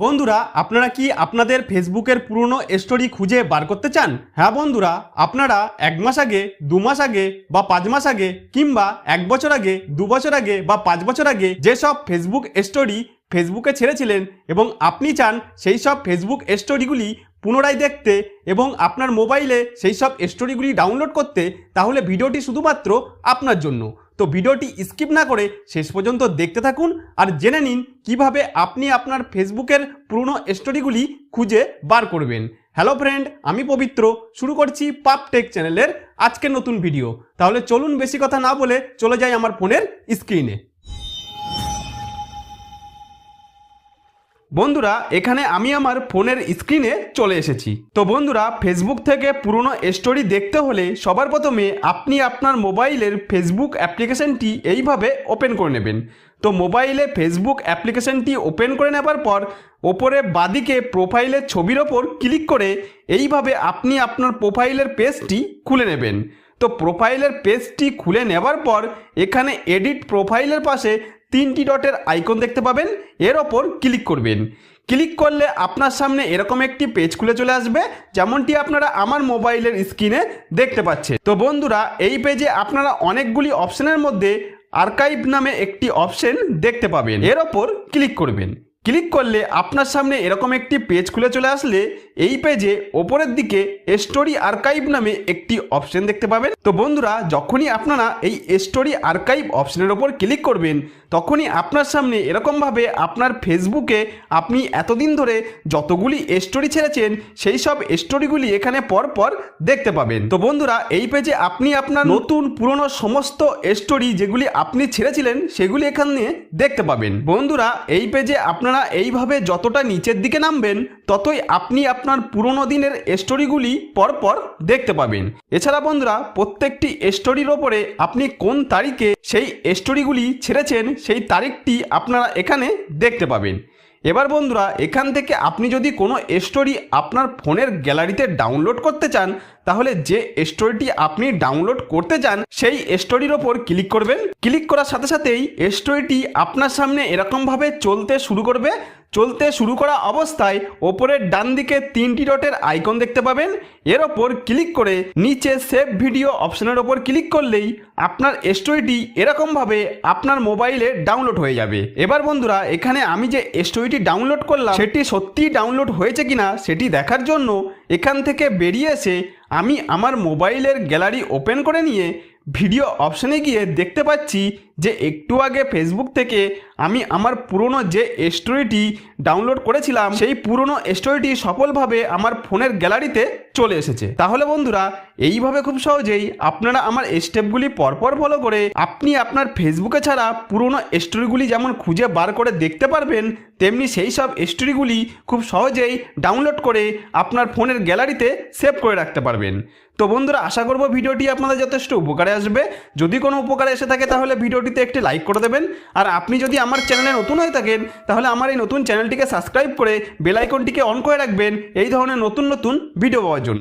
বন্ধুরা, আপনারা কি আপনাদের ফেসবুকের পুরনো স্টোরি খুঁজে বার করতে চান? হ্যাঁ বন্ধুরা, আপনারা এক মাস আগে, দু মাস আগে বা পাঁচ মাস আগে কিংবা এক বছর আগে, দু বছর আগে বা পাঁচ বছর আগে যেসব ফেসবুক স্টোরি ফেসবুকে ছেড়েছিলেন এবং আপনি চান সেই সব ফেসবুক স্টোরিগুলি পুনরায় দেখতে এবং আপনার মোবাইলে সেই সব স্টোরিগুলি ডাউনলোড করতে, তাহলে ভিডিওটি শুধুমাত্র আপনার জন্য। তো ভিডিওটি স্কিপ না করে শেষ পর্যন্ত দেখতে থাকুন আর জেনে নিন কীভাবে আপনি আপনার ফেসবুকের পুরনো স্টোরিগুলি খুঁজে বার করবেন। হ্যালো ফ্রেন্ড আমি পবিত্র। শুরু করছি পাপ টেক চ্যানেলের আজকের নতুন ভিডিও। তাহলে চলুন বেশি কথা না বলে চলে যাই আমার ফোনের স্ক্রিনে। বন্ধুরা, এখানে আমি আমার ফোনের স্ক্রিনে চলে এসেছি। তো বন্ধুরা ফেসবুক থেকে পুরনো স্টোরি দেখতে হলে সবার প্রথমে আপনি আপনার মোবাইলের ফেসবুক অ্যাপ্লিকেশনটি এইভাবে ওপেন করে নেবেন। তো মোবাইলে ফেসবুক অ্যাপ্লিকেশনটি ওপেন করে নেবার পর ওপরে বাদিকে প্রোফাইলের ছবির ওপর ক্লিক করে এইভাবে আপনি আপনার প্রোফাইলের পেজটি খুলে নেবেন। তো প্রোফাইলের পেজটি খুলে নেবার পর এখানে এডিট প্রোফাইলের পাশে তিনটি ডটের আইকন দেখতে পাবেন। এর ওপর ক্লিক করবেন। ক্লিক করলে আপনার সামনে এরকম একটি পেজ খুলে চলে আসবে, যেমনটি আপনারা আমার মোবাইলের স্ক্রিনে দেখতে পাচ্ছেন। তো বন্ধুরা, এই পেজে আপনারা অনেকগুলি অপশনের মধ্যে আর্কাইভ নামে একটি অপশন দেখতে পাবেন। এর ওপর ক্লিক করবেন। ক্লিক করলে আপনার সামনে এরকম একটি পেজ খুলে চলে আসলে এই পেজে ওপরের দিকে স্টোরি আর্কাইভ নামে একটি অপশন দেখতে পাবেন। তো বন্ধুরা, যখনই আপনারা এই স্টোরি আর্কাইভ অপশনের ওপর ক্লিক করবেন, তখনই আপনার সামনে এরকমভাবে আপনার ফেসবুকে আপনি এতদিন ধরে যতগুলি স্টোরি ছেড়েছেন, সেই সব স্টোরিগুলি এখানে পর পর দেখতে পাবেন। তো বন্ধুরা, এই পেজে আপনি আপনার নতুন, পুরনো সমস্ত স্টোরি যেগুলি আপনি ছেড়েছিলেন, সেগুলি এখানে দেখতে পাবেন। বন্ধুরা, এই পেজে আপনারা এইভাবে যতটা নিচের দিকে নামবেন, ততই আপনি আপনার পুরনো দিনের স্টোরিগুলি পরপর দেখতে পাবেন। এছাড়া বন্ধুরা, প্রত্যেকটি স্টোরির ওপরে আপনি কোন তারিখে সেই স্টোরিগুলি ছেড়েছেন, সেই তারিখটি আপনারা এখানে দেখতে পাবেন। এবার বন্ধুরা, এখান থেকে আপনি যদি কোনো স্টোরি আপনার ফোনের গ্যালারিতে ডাউনলোড করতে চান, তাহলে যে স্টোরিটি আপনি ডাউনলোড করতে চান, সেই স্টোরির ওপর ক্লিক করবেন। ক্লিক করার সাথে সাথেই স্টোরিটি আপনার সামনে এরকমভাবে চলতে শুরু করবে। চলতে শুরু করা অবস্থায় ওপরের ডান দিকে তিনটি ডটের আইকন দেখতে পাবেন। এর ওপর ক্লিক করে নিচে সেভ ভিডিও অপশনের ওপর ক্লিক করলেই আপনার স্টোরিটি এরকমভাবে আপনার মোবাইলে ডাউনলোড হয়ে যাবে। এবার বন্ধুরা, এখানে আমি যে স্টোরিটি ডাউনলোড করলাম, সেটি সত্যিই ডাউনলোড হয়েছে কিনা সেটি দেখার জন্য এখান থেকে বেরিয়ে এসে আমি আমার মোবাইলের গ্যালারি ওপেন করে নিয়ে ভিডিও অপশনে গিয়ে দেখতে পাচ্ছি যে একটু আগে ফেসবুক থেকে আমি আমার পুরনো যে স্টোরিটি ডাউনলোড করেছিলাম, সেই পুরনো স্টোরিটি সফলভাবে আমার ফোনের গ্যালারিতে চলে এসেছে। তাহলে বন্ধুরা, এইভাবে খুব সহজেই আপনারা আমার স্টেপগুলি পরপর ফলো করে আপনি আপনার ফেসবুকে ছাড়া পুরনো স্টোরিগুলি যেমন খুঁজে বার করে দেখতে পারবেন, তেমনি সেই সব স্টোরিগুলি খুব সহজেই ডাউনলোড করে আপনার ফোনের গ্যালারিতে সেভ করে রাখতে পারবেন। তো বন্ধুরা, আশা করব ভিডিওটি আপনাদের যথেষ্ট উপকারে আসবে। যদি কোনো উপকারে এসে থাকে, তাহলে ভিডিওটিতে একটি লাইক করে দেবেন। আর আপনি যদি আমার চ্যানেলে নতুন হয়ে থাকেন, তাহলে আমার এই নতুন চ্যানেলটিকে সাবস্ক্রাইব করে বেলাইকনটিকে অন করে রাখবেন। এই ধরনের নতুন নতুন ভিডিও পাওয়ার জন্য।